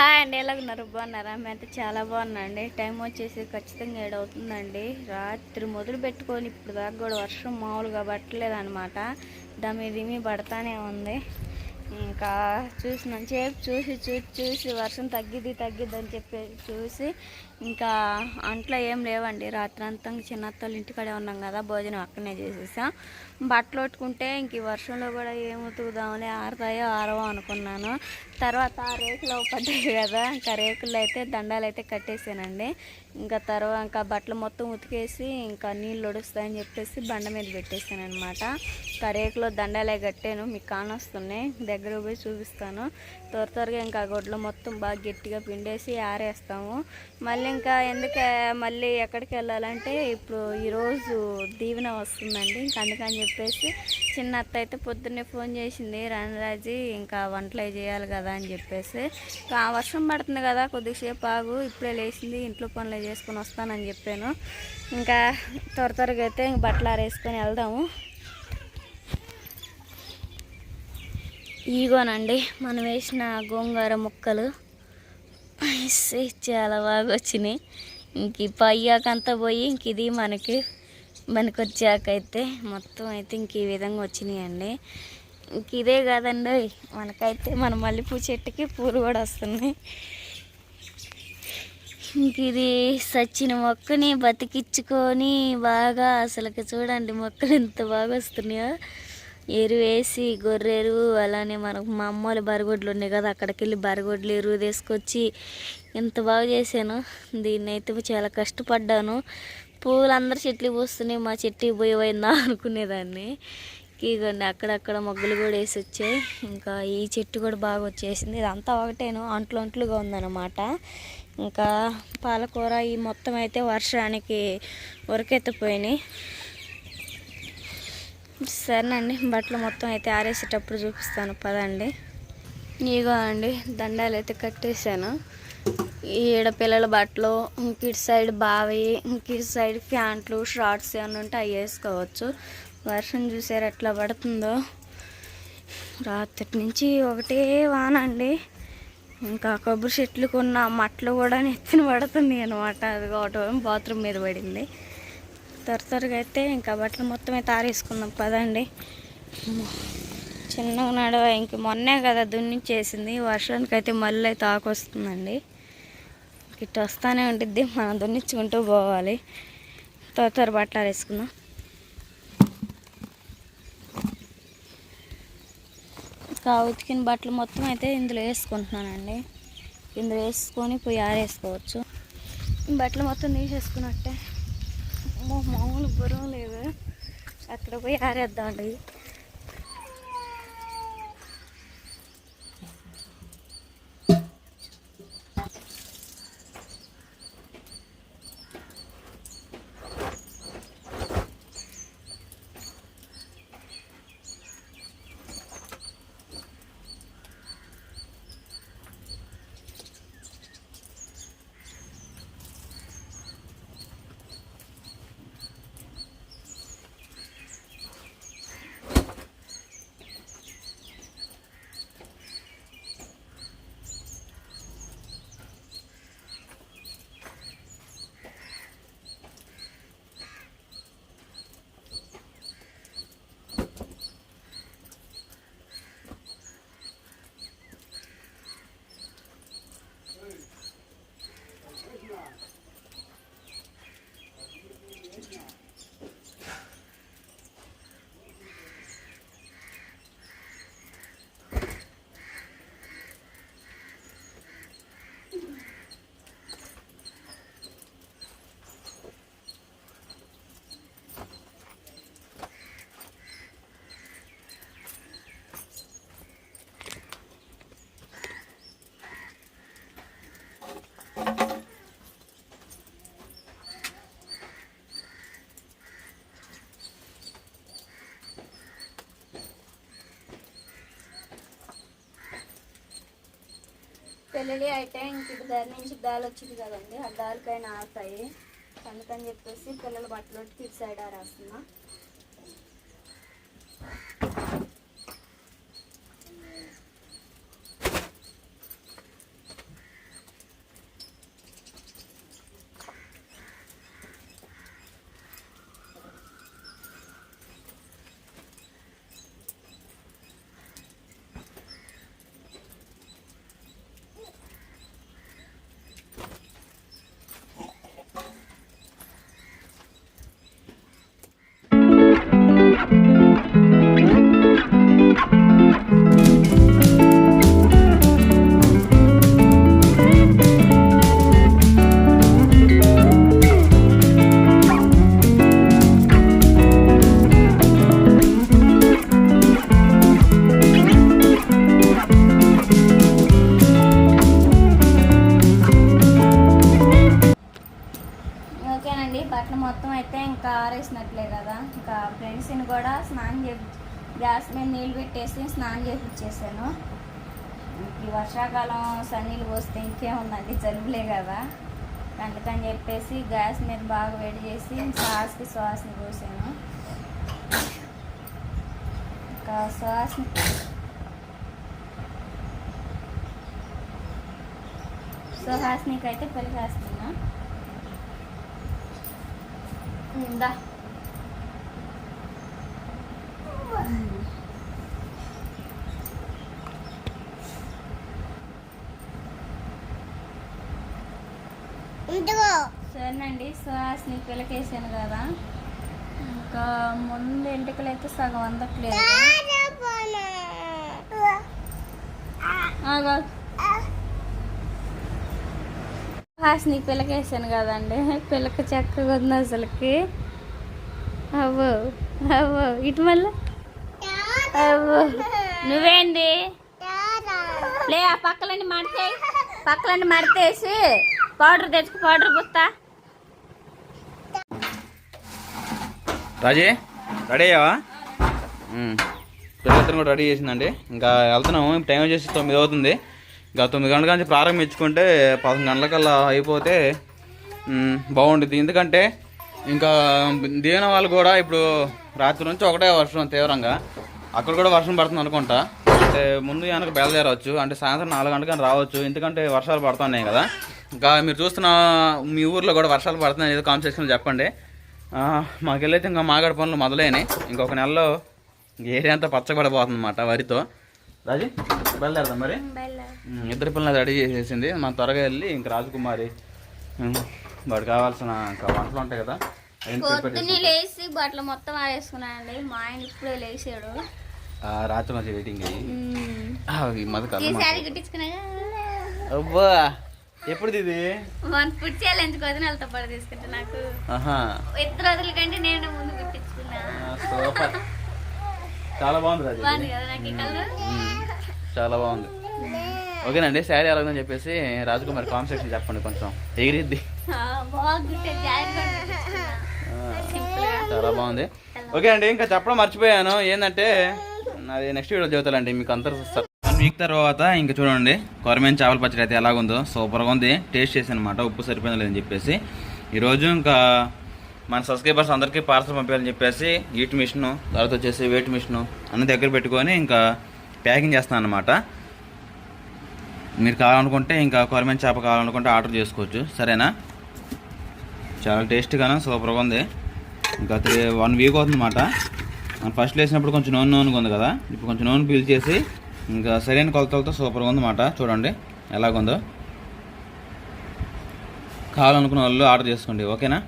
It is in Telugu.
హాయ్ అండి ఎలాగున్నారు? బాగున్నారా? బాగున్నారా అయితే చాలా బాగున్నా అండి. టైం వచ్చేసి ఖచ్చితంగా ఏడవుతుందండి. రాత్రి మొదలు పెట్టుకొని ఇప్పుడు దాకా కూడా వర్షం మామూలుగా పట్టలేదు అనమాట దమి దిమి పడతానే ఉంది. ఇంకా చూసినాం సేపు చూసి చూసి చూసి వర్షం తగ్గిద్ది తగ్గిద్ది అని చెప్పి చూసి ఇంకా అంట్లో ఏం లేవండి. రాత్రి అంతా చిన్నత్తలు ఇంటికాడే ఉన్నాం కదా భోజనం అక్కడనే చేసేసాం. బట్టలు కొట్టుకుంటే ఇంక వర్షంలో కూడా ఏం ఉతుకుదామని ఆరుతాయో ఆరవో అనుకున్నాను. తర్వాత ఆ రేకులు పడ్డాయి కదా ఇంకా రేకులు అయితే దండాలు అయితే కట్టేసానండి. ఇంకా తర్వాత ఇంకా బట్టలు మొత్తం ఉతికేసి ఇంకా నీళ్ళు ఒడుస్తాయని చెప్పేసి బండ మీద పెట్టేసాను అనమాట ఇంకా రేకులో దండాలే కట్టాను మీకు కానొస్తున్నాయి దగ్గర పోయి చూపిస్తాను. త్వర త్వరగా ఇంకా గొడ్లు మొత్తం బాగా గట్టిగా పిండేసి ఆరేస్తాము. మళ్ళీ ఇంకా ఎందుకే మళ్ళీ ఎక్కడికి వెళ్ళాలంటే ఇప్పుడు ఈరోజు దీవెన వస్తుందండి ఇంకా అందుకని చెప్పేసి చిన్న అత్త అయితే పొద్దున్నే ఫోన్ చేసింది రణరాజీ ఇంకా వంటలు చేయాలి కదా అని చెప్పేసి ఆ వర్షం పడుతుంది కదా కొద్దిసేపు ఆగు ఇప్పుడే లేచింది ఇంట్లో పనులు చేసుకొని వస్తానని చెప్పాను. ఇంకా త్వర త్వరగా అయితే ఇంక బట్టలు ఆరేసుకొని వెళ్దాము. ఇగోనండి మనం వేసిన గోంగూర ముక్కలు. చాలా బాగా వచ్చినాయి. ఇంక ఈ పయ్యాకంతా పోయి ఇంక ఇది మనకి మనకు వచ్చాకైతే మొత్తం అయితే ఇంక ఈ విధంగా వచ్చినాయండి. ఇంక ఇదే కాదండి మనకైతే మన మల్లెపూ చెట్టుకి పూలు కూడా వస్తున్నాయి. ఇంక ఇది సచ్చిన మొక్కని బతికించుకొని బాగా అసలుకి చూడండి మొక్కలు ఎంత బాగా వస్తున్నాయో. ఎరువు వేసి గొర్రె ఎరువు అలానే మనకు మా అమ్మోళ్ళ బరగొడ్లు ఉన్నాయి కదా అక్కడికి వెళ్ళి బరగొడ్లు ఎరువు తీసుకొచ్చి ఎంత బాగా చేశాను. దీన్ని అయితే చాలా కష్టపడ్డాను. పూలు అందరు చెట్లు పూస్తున్నాయి మా చెట్టు పోయిపోయిందా అనుకునేదాన్ని. ఇగోండి అక్కడక్కడ మొగ్గులు కూడా వేసి వచ్చాయి. ఇంకా ఈ చెట్టు కూడా బాగా వచ్చేసింది. ఇదంతా ఒకటేను అంట్లు అంట్లుగా ఉందన్నమాట. ఇంకా పాలకూర ఈ మొత్తం అయితే వర్షానికి ఉరకెత్తిపోయినాయి. సరేనండి బట్టలు మొత్తం అయితే ఆరేసేటప్పుడు చూపిస్తాను పదండి. ఇగో అండి దండాలు అయితే కట్టేశాను. పిల్లల బట్టలు ఇంకిటి సైడ్ బావి ఇంకిటి సైడ్ ప్యాంట్లు షార్ట్స్ ఏమైనా ఉంటే అవి వేసుకోవచ్చు. వర్షం చూసారు ఎట్లా పడుతుందో. రాత్రి నుంచి ఒకటే వాన అండి. ఇంకా కొబ్బరి చెట్లు కొన్న మట్లు కూడా నెత్తిన పడుతుంది అనమాట అది ఒకటి బాత్రూమ్ మీద పడింది. త్వర త్వరగా అయితే ఇంకా బట్టలు మొత్తం అయితే ఆరేసుకుందాం పదండి. చిన్నగా నడవ ఇంక మొన్నే కదా దున్నిచ్చేసింది. వర్షానికి అయితే మళ్ళీ అయితే ఆకొస్తుందండి ఇటు వస్తూనే ఉంటుంది మనం దున్నిచ్చుకుంటూ పోవాలి. త్వర త్వర బట్టలు వేసుకుందాం ఇంకా ఉతికిన బట్టలు మొత్తం అయితే ఇందులో వేసుకుంటున్నానండి. ఇందులో వేసుకొని పోయి ఆరేసుకోవచ్చు. బట్టలు మొత్తం తీసేసుకున్నట్టే. మామూలు గురం లేదు. అక్కడ పోయి ఆరేద్దామండి. పెళ్ళి అయితే ఇంక దారి నుంచి దారి వచ్చింది కదండి. ఆ దారికైనా ఆడతాయి అందుకని చెప్పేసి పిల్లల బట్టలు ఇటు సైడ్ ఆరేస్తున్నా గ్యాస్ మీద నీళ్ళు పెట్టేసి స్నానం చేసి ఇచ్చేసాను. ఈ వర్షాకాలం సన్నీళ్ళు పోస్తే ఇంకేముందండి? జలుబులే కదా. అందుకని చెప్పేసి గ్యాస్ మీద బాగా వేడి చేసి సాస్కి సాస్ని పోసాను. ఇంకా సాస్ని సుహాస్నికి అయితే పెళ్ళి చేస్తున్నా. ఇందా. సరేనండి సుహాస్ని పిల్లకేసాను కదా. ఇంకా ముందు ఎంటికలు అయితే సగం అందట్లేదు. ఆగు. హాస్ని పిల్లకేసాను కదండి. పిల్లక చక్కగా ఉంది అసలుకి. అవ్వో అవ్వో. ఇటు మళ్ళీ. నువ్వేంది? లే ఆ పక్కలన్నీ మడితే. పక్కలన్నీ మడితేసి పౌడర్ తెచ్చుకు పౌడర్ పుస్తా రాజీ రెడీ అయ్యావా? పిల్లలిద్దరు కూడా రెడీ చేసిందండి. ఇంకా వెళ్తున్నాము. టైం వచ్చేసి తొమ్మిది అవుతుంది. ఇంకా తొమ్మిది గంటల నుంచి ప్రారంభించుకుంటే పదకొండు గంటలకల్లా అయిపోతే బాగుంటుంది ఎందుకంటే ఇంకా దీవెన వాళ్ళు కూడా ఇప్పుడు రాత్రి నుంచి ఒకటే వర్షం తీవ్రంగా. అక్కడ కూడా వర్షం పడుతుంది అనుకుంటా. అంటే ముందు వెనక బయలుదేరవచ్చు. అంటే సాయంత్రం నాలుగు గంటలకు రావచ్చు. ఎందుకంటే వర్షాలు పడుతున్నాయి కదా. ఇంకా మీరు చూస్తున్న మీ ఊర్లో కూడా వర్షాలు పడుతున్నాయి ఏదో కామెంట్ సెక్షన్లో చెప్పండి. ఆ, మాకెళ్ళైతే ఇంకా మాగాడి పనులు మొదలైనాయి. ఇంకొక నెలలో ఏరియా అంతా పచ్చబడిపోతుంది అనమాట వరితో. రాజీ బయలుదేరదాం మరి. ఇద్దరు పిల్లలు రెడీ చేసేసింది. మనం త్వరగా వెళ్ళి ఇంక రాజకుమారి వాడికి కావాల్సిన ఇంకా వంటలు ఉంటాయి కదా. పొద్దున్నే. లేచి బట్టలు మొత్తం ఆరేసుకున్నానండి. మా ఆయన ఇప్పుడే లేచాడు. రాత్రి నుంచి వెయిటింగ్ అయ్యి. ఆ, ఈ మధ్య ఈ కథ శారీ కుట్టించుకున్నా. అబ్బా ఎప్పుడు ఇది? వన్ ఫుడ్ చేయాలి ఎందుకు వదినలతో పాటు తీసుకుంటే నాకు? ఇద్దరు వదిలి కంటే నేను ముందు కుట్టించుకున్నా. సూపర్. చాలా బాగుంది ఉమ్, చాలా బాగుంది. ఓకేనండి శారీ ఎలాగని చెప్పేసి రాజకుమారి కాన్సెప్ట్ చెప్పండి కొంచెం. ఎగిరిద్ది. చాలా బాగుంది. ఓకే అండి ఇంకా చెప్పడం మర్చిపోయాను. ఏంటంటే అది నెక్స్ట్ వీడియో చదువుతాలండి మీకు అందరూ వన్ వీక్ తర్వాత ఇంకా చూడండి కొరమేన్ చేపల పచ్చడి అయితే ఎలాగుందో. సూపర్గా ఉంది. టేస్ట్ చేసానమాట అనమాట ఉప్పు సరిపోయింది లేదని చెప్పేసి. ఈరోజు ఇంకా మన సబ్స్క్రైబర్స్ అందరికీ పార్సల్ పంపించాలని చెప్పేసి హీట్ మిషన్ తర్వాత వచ్చేసి వెయిట్ మిషన్ అన్ని దగ్గర పెట్టుకొని ఇంకా ప్యాకింగ్ చేస్తాను అనమాట మీరు కావాలనుకుంటే ఇంకా కొరమేన్ చేప కావాలనుకుంటే ఆర్డర్ చేసుకోవచ్చు. సరేనా? చాలా టేస్ట్గాను సూపర్గా ఉంది. ఇంకా త్రీ వన్ వీక్ అవుతుందన్నమాట. మనం ఫస్ట్ వేసినప్పుడు కొంచెం నూనె నూనెగా ఉంది కదా. ఇప్పుడు కొంచెం నూనె పీల్చేసి ఇంకా సరైన కొలతలతో సూపర్గా ఉందన్నమాట. చూడండి ఎలాగుందో. కావాలనుకున్న వాళ్ళు ఆర్డర్ చేసుకోండి. ఓకేనా?